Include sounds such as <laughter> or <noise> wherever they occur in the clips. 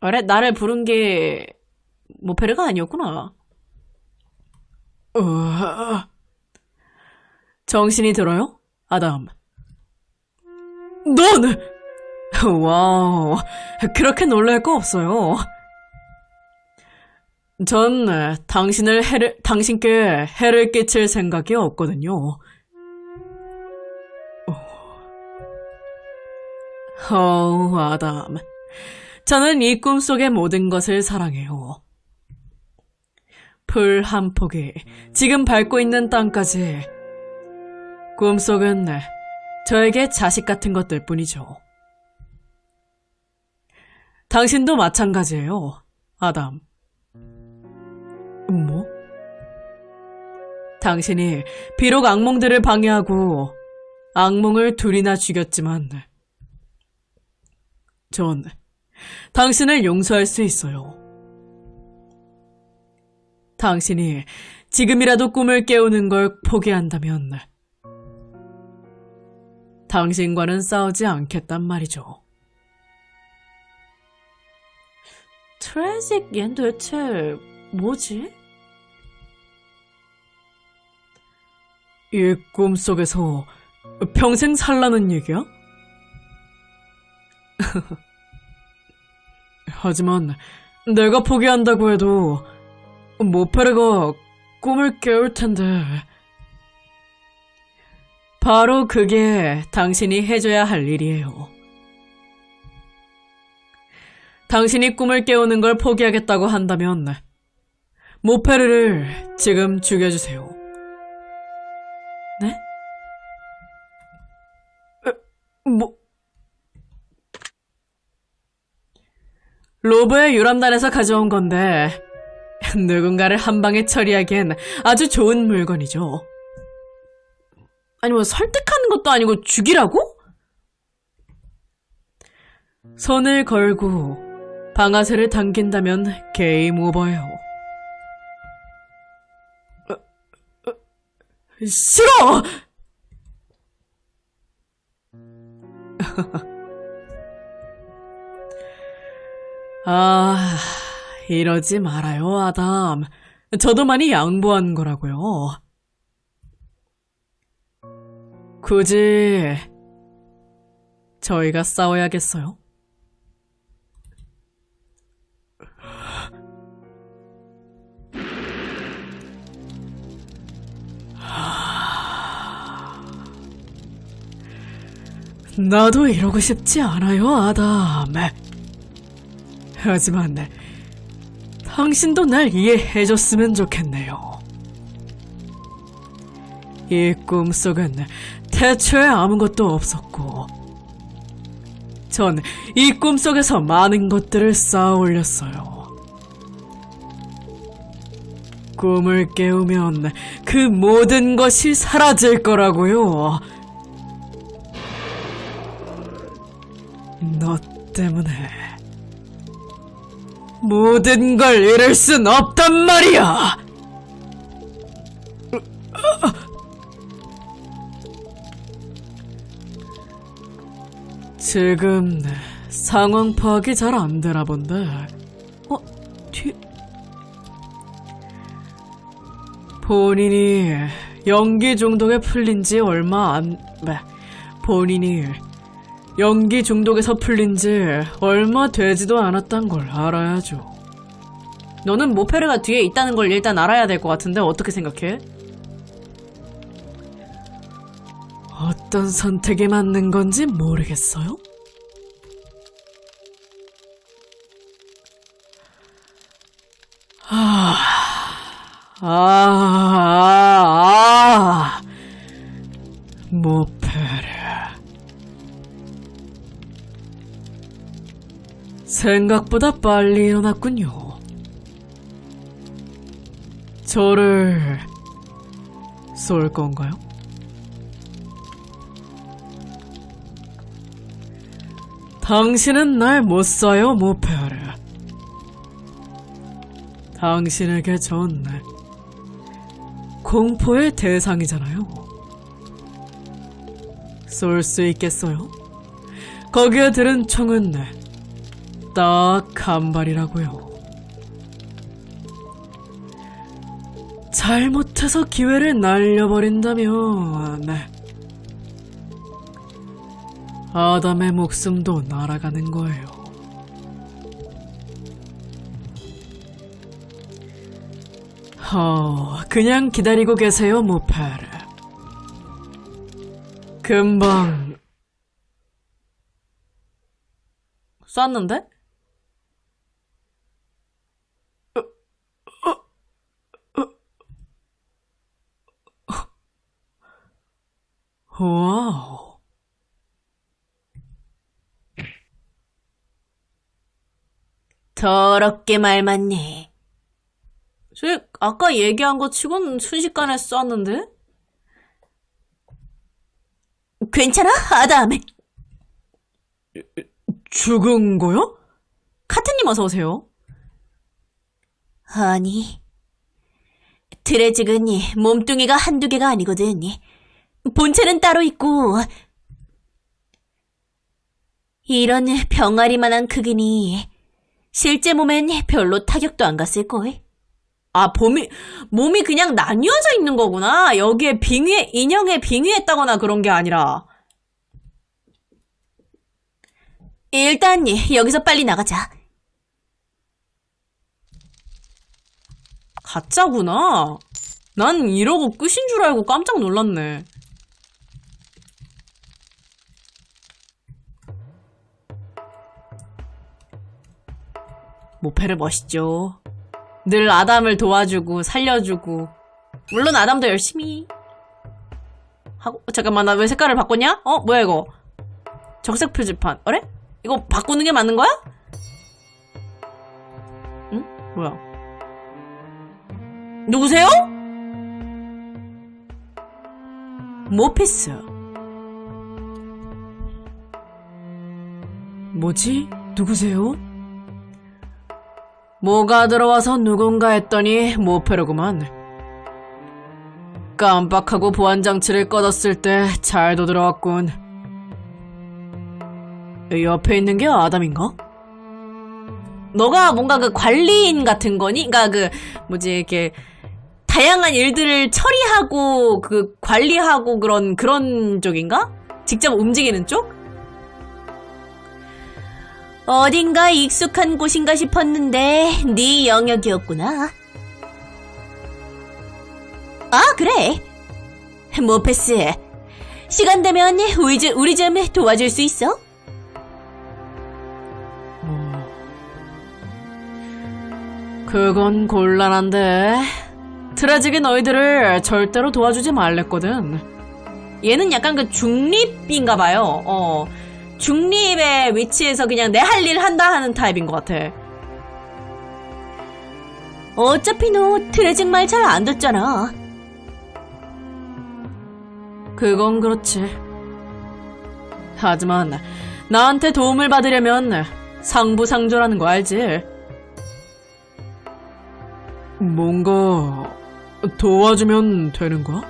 그래, 나를 부른 게 모페르가 아니었구나. 어... 정신이 들어요? 아담. 넌! 와우, 그렇게 놀랄 거 없어요. 전 당신을 해를, 당신께 해를 끼칠 생각이 없거든요. 어, 아담. 저는 이 꿈속의 모든 것을 사랑해요. 풀한 폭이 지금 밟고 있는 땅까지 꿈속은 저에게 자식 같은 것들 뿐이죠. 당신도 마찬가지예요, 아담. 뭐? 당신이 비록 악몽들을 방해하고 악몽을 둘이나 죽였지만 전 당신을 용서할 수 있어요. 당신이 지금이라도 꿈을 깨우는 걸 포기한다면 당신과는 싸우지 않겠단 말이죠. 트래식 얜 도대체 뭐지? 이 꿈속에서 평생 살라는 얘기야? <laughs> 하지만 내가 포기한다고 해도 모페르가 꿈을 깨울 텐데. 바로 그게 당신이 해줘야 할 일이에요. 당신이 꿈을 깨우는 걸 포기하겠다고 한다면 모페르를 지금 죽여주세요. 네? 에, 뭐? 로브의 유람단에서 가져온 건데 누군가를 한 방에 처리하기엔 아주 좋은 물건이죠. 아니 뭐 설득하는 것도 아니고 죽이라고? 손을 걸고 방아쇠를 당긴다면 게임 오버예요. 어, 어, 싫어! <laughs> 아, 이러지 말아요, 아담. 저도 많이 양보한 거라고요. 굳이 저희가 싸워야겠어요? 나도 이러고 싶지 않아요, 아담. 하지만 당신도 날 이해해줬으면 좋겠네요. 이 꿈속은 대체 아무것도 없었고, 전 이 꿈속에서 많은 것들을 쌓아 올렸어요. 꿈을 깨우면 그 모든 것이 사라질 거라고요. 너 때문에 모든 걸 잃을 순 없단 말이야! 지금 상황 파악이 잘 안 되나 본데. 어, 뒤... 본인이 연기 중독에 풀린 지 얼마 안... 네, 본인이 연기 중독에 서 풀린 지 얼마 되지도 않았단 걸 알아야죠. 너는 모페르가 뒤에 있다는 걸 일단 알아야 될 것 같은데 어떻게 생각해? 어떤 선택이 맞는 건지 모르겠어요? 아, 아, 아, 아. 모 생각보다 빨리 일어났군요. 저를 쏠 건가요? 당신은 날 못 쏴요, 모페르. 당신에게 전 공포의 대상이잖아요. 쏠 수 있겠어요? 거기에 들은 총은 딱 간발이라고요. 잘못해서 기회를 날려버린다면 네. 아담의 목숨도 날아가는 거예요. 어, 그냥 기다리고 계세요, 모파르. 금방 쐈는데? 와우. 더럽게 말 많네. 저 아까 얘기한 거 치곤 순식간에 쐈는데? 괜찮아, 아담? 죽은 거요? 카트님 어서 오세요. 아니. 드레직은 몸뚱이가 한두 개가 아니거든. 본체는 따로 있고, 이런 병아리만한 크기니 실제 몸엔 별로 타격도 안 갔을걸. 아, 몸이, 몸이 그냥 나뉘어져 있는 거구나. 여기에 빙의, 인형에 빙의했다거나 그런 게 아니라. 일단 여기서 빨리 나가자. 가짜구나. 난 이러고 끝인 줄 알고 깜짝 놀랐네. 모페르 멋있죠. 늘 아담을 도와주고 살려주고 물론 아담도 열심히 하고 어, 잠깐만 나 왜 색깔을 바꿨냐? 어 뭐야 이거 적색 표지판 어래? 이거 바꾸는 게 맞는 거야? 응? 뭐야? 누구세요? 모피스. 뭐지? 누구세요? 뭐가 들어와서 누군가 했더니 모페르구만. 깜빡하고 보안장치를 꺼뒀을 때 잘도 들어왔군. 옆에 있는 게 아담인가? 너가 뭔가 그 관리인 같은 거니? 그니까 그, 뭐지, 이렇게, 다양한 일들을 처리하고, 그, 관리하고 그런, 그런 쪽인가? 직접 움직이는 쪽? 어딘가 익숙한 곳인가 싶었는데 네 영역이었구나. 아 그래. 모페스. 시간 되면 우리, 좀- 우리 좀 도와줄 수 있어? 그건 곤란한데. 트라직이 너희들을 절대로 도와주지 말랬거든. 얘는 약간 그 중립인가 봐요. 어. 중립의 위치에서 그냥 내 할 일 한다 하는 타입인 것 같아. 어차피 너 트레직 말 잘 안 듣잖아. 그건 그렇지. 하지만 나한테 도움을 받으려면 상부상조라는 거 알지? 뭔가 도와주면 되는 거야?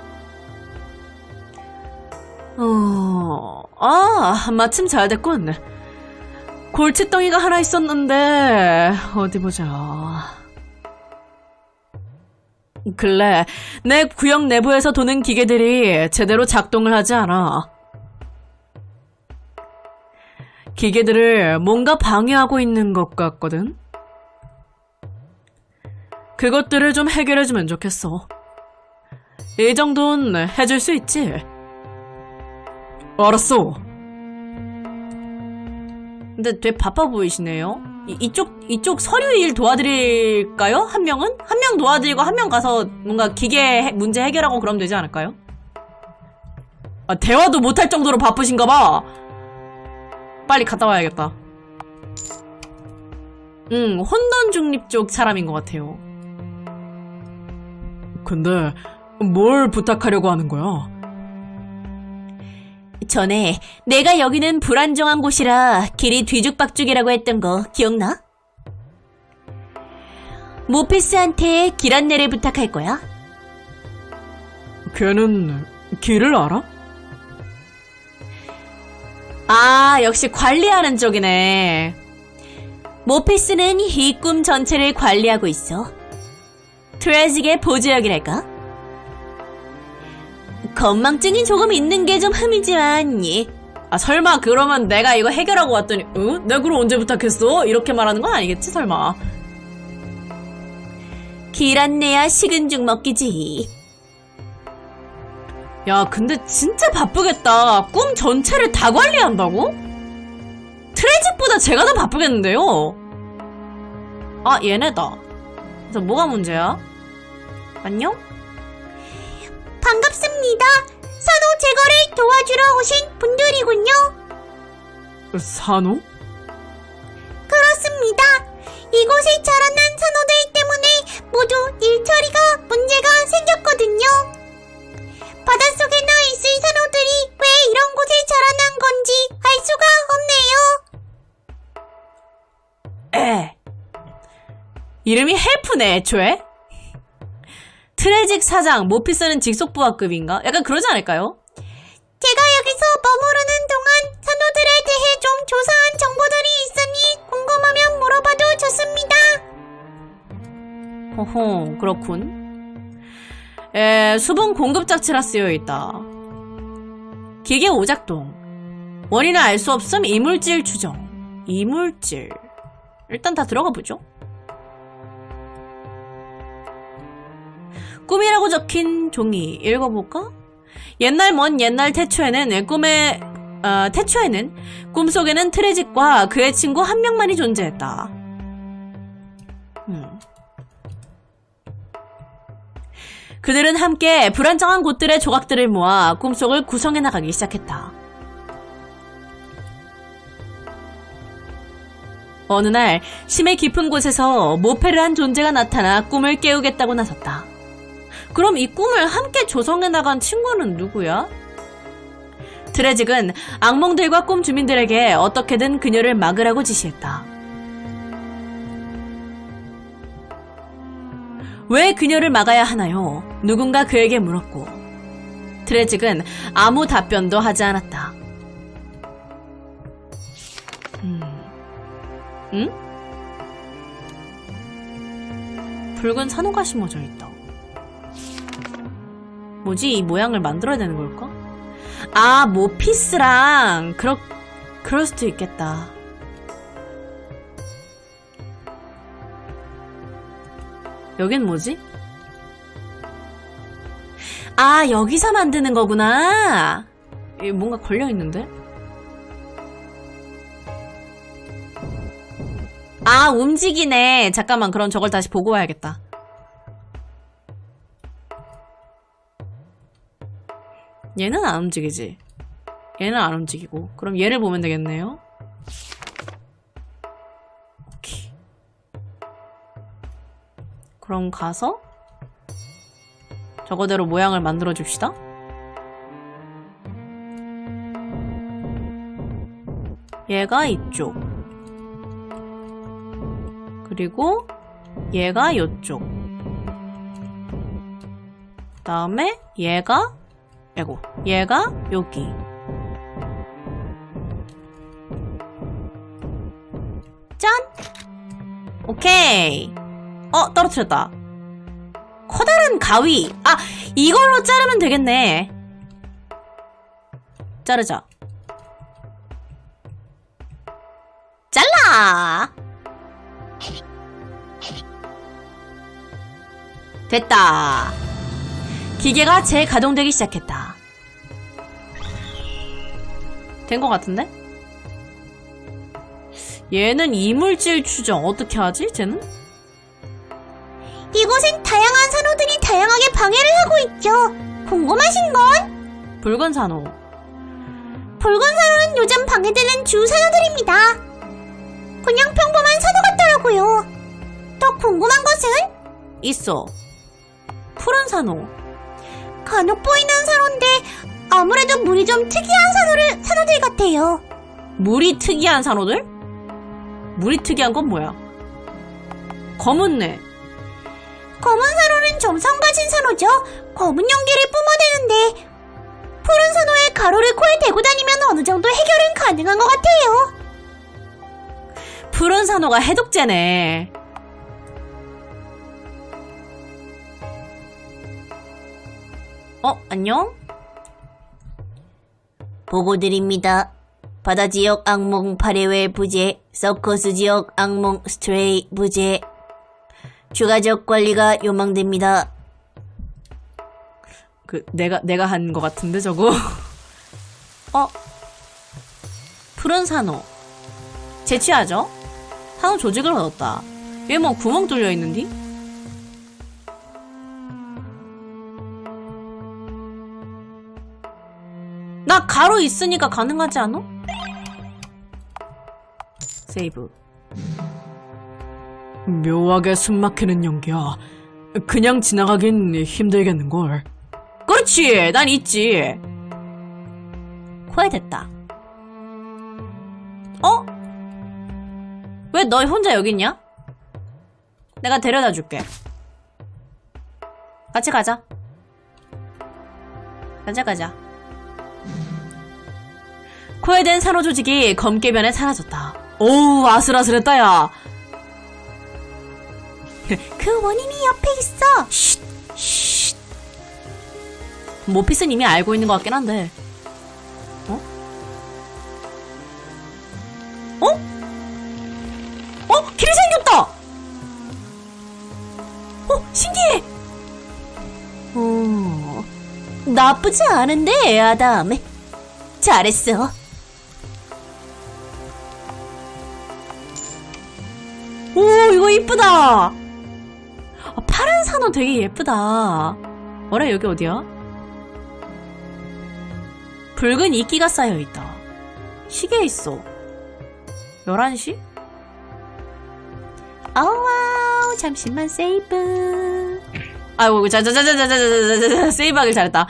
아, 마침 잘 됐군. 골칫덩이가 하나 있었는데, 어디 보자. 근래 내 구역 내부에서 도는 기계들이 제대로 작동을 하지 않아. 기계들을 뭔가 방해하고 있는 것 같거든. 그것들을 좀 해결해주면 좋겠어. 이 정도는 해줄 수 있지. 알았어. 근데 되게 바빠 보이시네요. 이, 이쪽 이쪽 서류 일 도와드릴까요? 한 명은 한 명 도와드리고 한 명 가서 뭔가 기계 해- 문제 해결하고 그러면 되지 않을까요? 아 대화도 못할 정도로 바쁘신가 봐. 빨리 갔다 와야겠다. 응 혼돈 중립 쪽 사람인 것 같아요. 근데 뭘 부탁하려고 하는 거야? 전에 내가 여기는 불안정한 곳이라 길이 뒤죽박죽이라고 했던 거 기억나? 모피스한테 길 안내를 부탁할 거야. 걔는 길을 알아? 아, 역시 관리하는 쪽이네. 모페스는 이 꿈 전체를 관리하고 있어. 트레직의 보조역이랄까? 건망증이 조금 있는 게 좀 흠이지만, 예. 아 설마 그러면 내가 이거 해결하고 왔더니 응? 내가 그럼 언제 부탁했어? 이렇게 말하는 건 아니겠지 설마 길안내야 식은 죽 먹기지. 야 근데 진짜 바쁘겠다 꿈 전체를 다 관리한다고? 트레직보다 제가 더 바쁘겠는데요 아 얘네다 그래서 뭐가 문제야? 안녕? 반갑습니다. 산호 제거를 도와주러 오신 분들이군요. 산호? 그렇습니다. 이곳에 자라난 산호들 때문에 모두 일처리가 문제가 생겼거든요. 바닷속에 나 있을 산호들이 왜 이런 곳에 자라난 건지 알 수가 없네요. 에 이름이 헬프네 애초에 트레직 사장 모피스는 직속부하급인가? 약간 그러지 않을까요? 제가 여기서 머무르는 동안 산호들에 대해 좀 조사한 정보들이 있으니 궁금하면 물어봐도 좋습니다. 허허, 그렇군. 에, 수분 공급자치라 쓰여 있다. 기계 오작동. 원인을 알 수 없음 이물질 추정. 이물질. 일단 다 들어가 보죠. 꿈이라고 적힌 종이 읽어볼까? 옛날 먼 옛날 태초에는 꿈의 어, 태초에는 꿈속에는 트레직과 그의 친구 한 명만이 존재했다. 음. 그들은 함께 불안정한 곳들의 조각들을 모아 꿈속을 구성해 나가기 시작했다. 어느 날 심해 깊은 곳에서 모페를 한 존재가 나타나 꿈을 깨우겠다고 나섰다. 그럼 이 꿈을 함께 조성해 나간 친구는 누구야? 트레직은 악몽들과 꿈 주민들에게 어떻게든 그녀를 막으라고 지시했다. 왜 그녀를 막아야 하나요? 누군가 그에게 물었고 트레직은 아무 답변도 하지 않았다. 음. 응? 붉은 산호가 심어져 있다. 뭐지? 이 모양을 만들어야 되는 걸까? 아, 모피스랑 그렇 그럴 수도 있겠다. 여긴 뭐지? 아, 여기서 만드는 거구나. 이 뭔가 걸려 있는데? 아, 움직이네. 잠깐만, 그럼 저걸 다시 보고 와야겠다. 얘는 안 움직이지. 얘는 안 움직이고. 그럼 얘를 보면 되겠네요. 오케이. 그럼 가서 저거대로 모양을 만들어 줍시다. 얘가 이쪽. 그리고 얘가 이쪽. 다음에 얘가 아이고, 얘가 여기. 짠! 오케이. 어, 떨어뜨렸다. 커다란 가위. 아, 이걸로 자르면 되겠네. 자르자. 잘라! 됐다. 기계가 재가동되기 시작했다. 된 것 같은데? 얘는 이물질 추정 어떻게 하지? 쟤는? 이곳엔 다양한 산호들이 다양하게 방해를 하고 있죠. 궁금하신 건? 붉은 산호. 붉은 산호는 요즘 방해되는 주 산호들입니다. 그냥 평범한 산호 같더라고요. 더 궁금한 것은 있어. 푸른 산호. 간혹 보이는 산호인데 아무래도 물이 좀 특이한 산호를 산호들 같아요. 물이 특이한 산호들? 물이 특이한 건 뭐야? 검은네. 검은 산호는 점성 가진 산호죠. 검은 연기를 뿜어대는데 푸른 산호에 가루를 코에 대고 다니면 어느 정도 해결은 가능한 것 같아요. 푸른 산호가 해독제네. 어, 안녕? 보고드립니다. 바다 지역 악몽 파레웨 부재, 서커스 지역 악몽 스트레이 부재. 추가적 관리가 요망됩니다. 그, 내가, 내가 한거 같은데, 저거? <laughs> 어? 푸른 산호. 제취하죠? 산호 조직을 얻었다. 얘 뭐 구멍 뚫려 있는디? 나 가로 있으니까 가능하지 않아? 세이브. 묘하게 숨막히는 연기야. 그냥 지나가긴 힘들겠는걸. 그렇지, 난 있지. 후회됐다. 어? 왜 너 혼자 여기 있냐? 내가 데려다 줄게. 같이 가자. 가자, 가자. 코에된 산호 조직이 검게변에 사라졌다. 오우, 아슬아슬했다, 야. <laughs> 그 원인이 옆에 있어. 쉿, 쉿. 모피스는 이미 알고 있는 것 같긴 한데. 어? 어? 어? 나쁘지 않은데, 아담. 잘했어. 오, 이거 이쁘다! 아, 파란 산호 되게 예쁘다. 어래, 여기 어디야? 붉은 이끼가 쌓여있다. 시계 있어. 11시? 어와우, 잠시만 세이브. 아이고, 자자자자자자자자자 세이브하길 잘했다.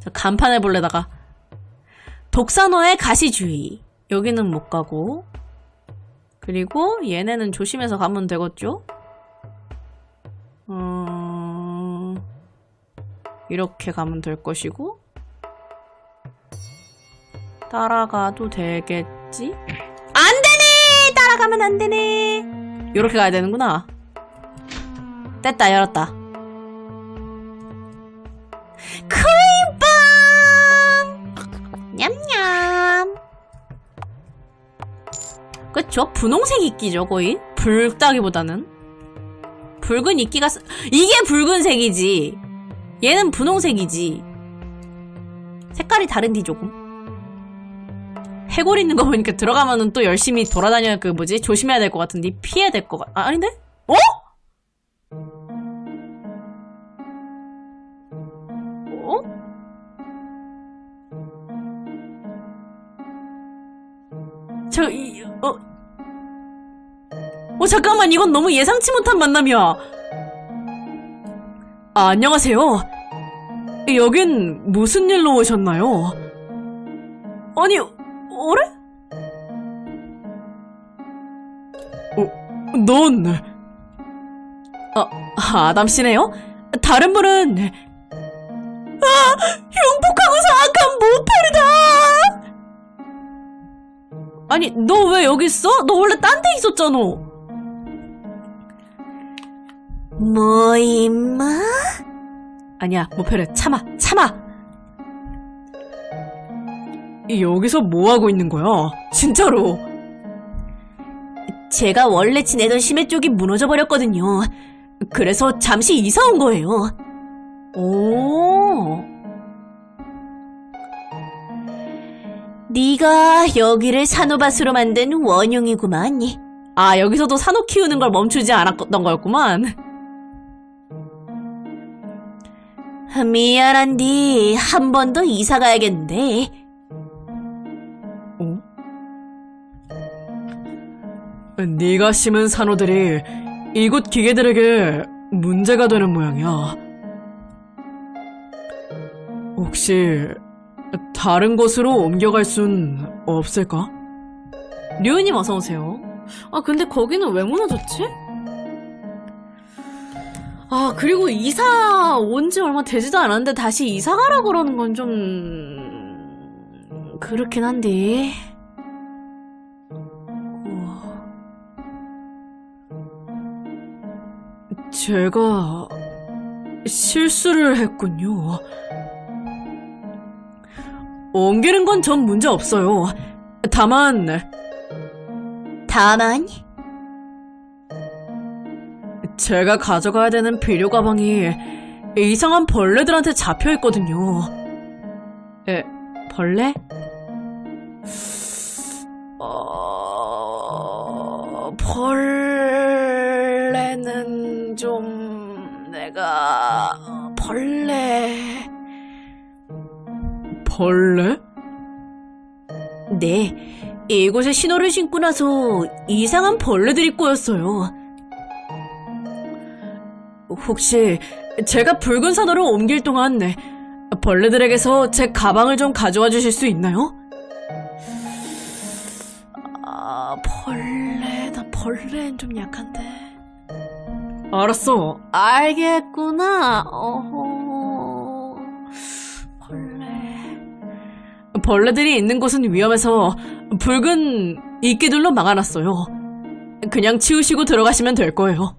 저 간판 해볼래다가. 독산호의 가시주의. 여기는 못 가고. 그리고 얘네는 조심해서 가면 되겠죠? 음, 이렇게 가면 될 것이고. 따라가도 되겠지? 안 되네! 따라가면 안 되네! 이렇게 가야 되는구나. 됐다, 열었다. 크림빵! 냠냠. 그쵸? 분홍색 이끼죠, 거의? 붉다기보다는. 붉은 이끼가, 쓰- 이게 붉은색이지. 얘는 분홍색이지. 색깔이 다른디, 조금. 해골 있는 거 보니까 들어가면은 또 열심히 돌아다녀야 그 뭐지? 조심해야 될 것 같은데? 피해야 될 것 같, 아, 아닌데? 어? 어? 잠깐만, 이건 너무 예상치 못한 만남이야. 아, 안녕하세요. 여긴 무슨 일로 오셨나요? 아니, 어래? 어, 넌, 아, 아담 씨네요? 다른 분은, 아, 흉폭하고 사악한 모페르다! 아니, 너 왜 여기 있어? 너 원래 딴 데 있었잖아. 뭐, 임마? 아니야, 모페르, 참아, 참아! 여기서 뭐 하고 있는 거야? 진짜로. 제가 원래 지내던 심해 쪽이 무너져 버렸거든요. 그래서 잠시 이사 온 거예요. 오. 네가 여기를 산호밭으로 만든 원흉이구만. 아, 여기서도 산호 키우는 걸 멈추지 않았던 거였구만. 미안한디 한 번 더 이사 가야겠는데. 어? 네가 심은 산호들이 이곳 기계들에게 문제가 되는 모양이야. 혹시 다른 곳으로 옮겨갈 순 없을까? 류님 어서 오세요. 아 근데 거기는 왜 무너졌지? 아 그리고 이사 온 지 얼마 되지도 않았는데 다시 이사 가라 그러는 건 좀 그렇긴 한데. 우와. 제가 실수를 했군요. 옮기는 건 전 문제 없어요. 다만 다만 제가 가져가야 되는 비료 가방이 이상한 벌레들한테 잡혀 있거든요. 에, 벌레? 어, 벌레는 좀 내가 벌레 벌레? 네, 이곳에 신호를 신고 나서 이상한 벌레들이 꼬였어요. 혹시 제가 붉은 산호를 옮길 동안 벌레들에게서 제 가방을 좀 가져와 주실 수 있나요? 아, 벌레, 나 벌레는 좀 약한데. 알았어. 알겠구나. 어허. 벌레. 벌레들이 있는 곳은 위험해서 붉은 이끼들로 막아놨어요. 그냥 치우시고 들어가시면 될 거예요.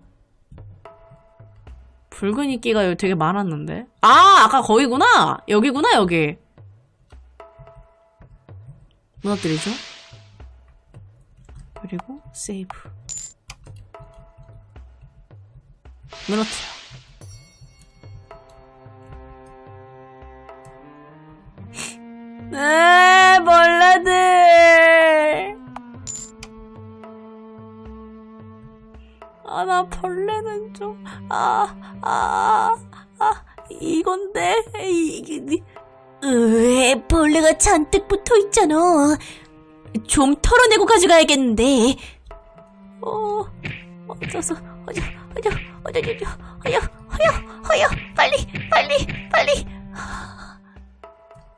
붉은 이끼가 여기 되게 많았는데. 아, 아까 거기구나! 여기구나, 여기. 무너뜨리죠? 그리고 세이브. 무너뜨려. <laughs> 네, 벌레들! 아, 나 벌레는 좀, 아, 아, 아, 이건데, 이게, 으에, 벌레가 잔뜩 붙어 있잖아. 좀 털어내고 가져가야겠는데. 어, 어쩌서, 어쩌, 어쩌, 어쩌, 어쩌, 허여, 허여, 허여, 빨리, 빨리, 빨리.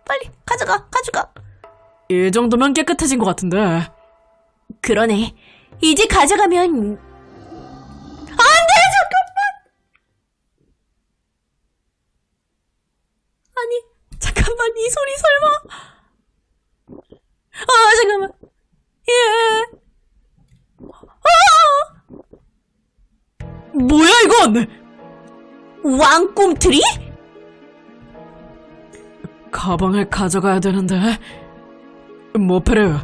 빨리, 가져가, 가져가. 이 정도면 깨끗해진 것 같은데. 그러네. 이제 가져가면. 잠깐만, 이 소리 설마. 아, 잠깐만. 예. 아! 뭐야, 이건! 왕꿈틀이? 가방을 가져가야 되는데. 모페르,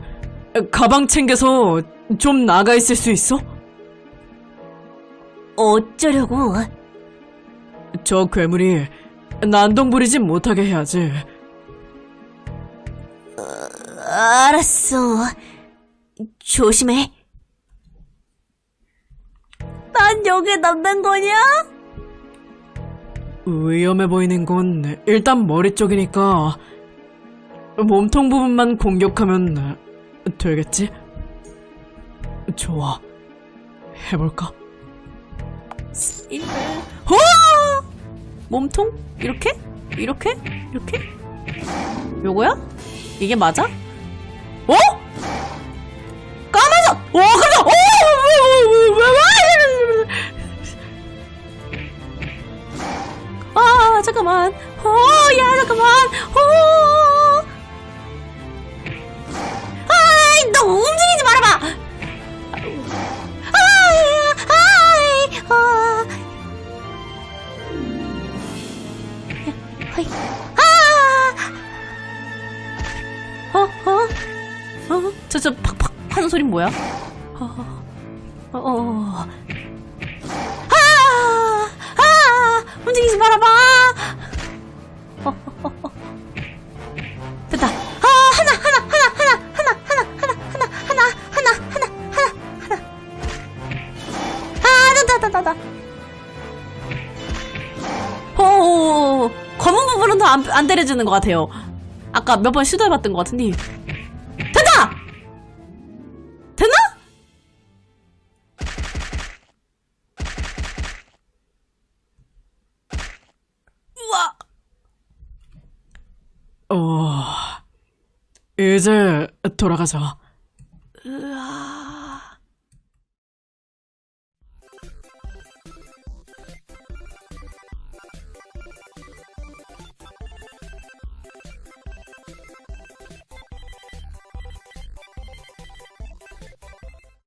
가방 챙겨서 좀 나가 있을 수 있어? 어쩌려고? 저 괴물이 난동 부리지 못하게 해야지. 알았어. 조심해. 난 여기에 남는 거냐? 위험해 보이는 건 일단 머리 쪽이니까 몸통 부분만 공격하면 되겠지? 좋아. 해볼까? 일, 호! 몸통? 이렇게? 이렇게? 이렇게? 요거야? 이게 맞아? 어? 까마져! 어, 깜짝! 어! 왜, 왜, 왜, 왜, 왜, 왜, 아, 잠깐만. 어, 야, 잠깐만. 어. 소린 뭐야? 어, 어, 어. 아! 아! 움직이지 말아봐! 어, 됐다. 아, 하나, 하나, 하나, 하나, 하나, 하나, 하나, 하나, 하나, 하나, 하나, 하나, 하나. 아, 됐다, 됐다, 됐다. 어, 어, 어. 검은 부분은 더 안, 안 때려지는 것 같아요. 아까 몇 번 시도해봤던 것 같은데. 슬슬 돌아가서